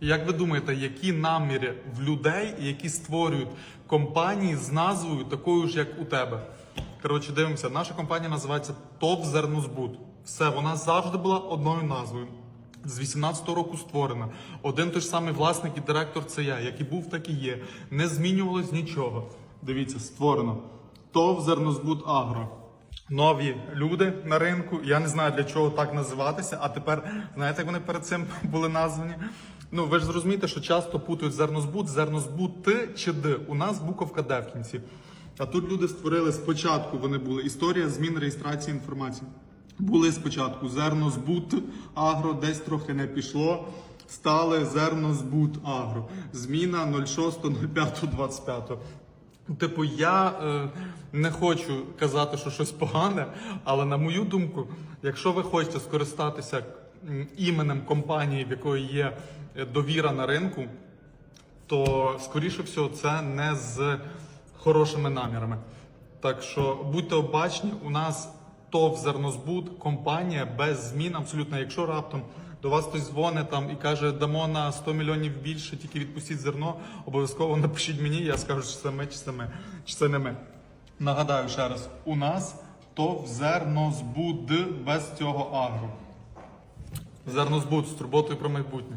Як ви думаєте, які наміри в людей, які створюють компанії з назвою такою ж, як у тебе? Коротше, дивимося, наша компанія називається ТОВ Зернозбут. Все, вона завжди була одною назвою. З 18-го року створена. Один той ж самий власник і директор це я, який був, так і є. Не змінювалось нічого. Дивіться, створено. ТОВ Зернозбут Агро. Нові люди на ринку. Я не знаю для чого так називатися. А тепер знаєте, як вони перед цим були названі? Ну ви ж зрозумієте, що часто путають зернозбут, зернозбут Т чи Д. У нас буковка Д в кінці. А тут люди створили спочатку. Вони були історія змін реєстрації інформації. Були спочатку зернозбут агро, десь трохи не пішло. Стали зернозбут агро. Зміна 06.05.25. Типу, я е, не хочу казати, що щось погане, але на мою думку, якщо ви хочете скористатися іменем компанії, в якої є е, довіра на ринку, то скоріше всього це не з хорошими намірами. Так що будьте обачні, у нас ТОВ Зернозбут, компанія без змін абсолютно. Якщо раптом до вас хтось дзвонить там і каже, дамо на 100 мільйонів більше, тільки відпустіть зерно, обов'язково напишіть мені, я скажу, чи це ми, чи це ми, чи це не ми. Нагадаю ще раз, у нас ТОВ Зернозбуд без цього агро. Зернозбуд з турботою про майбутнє.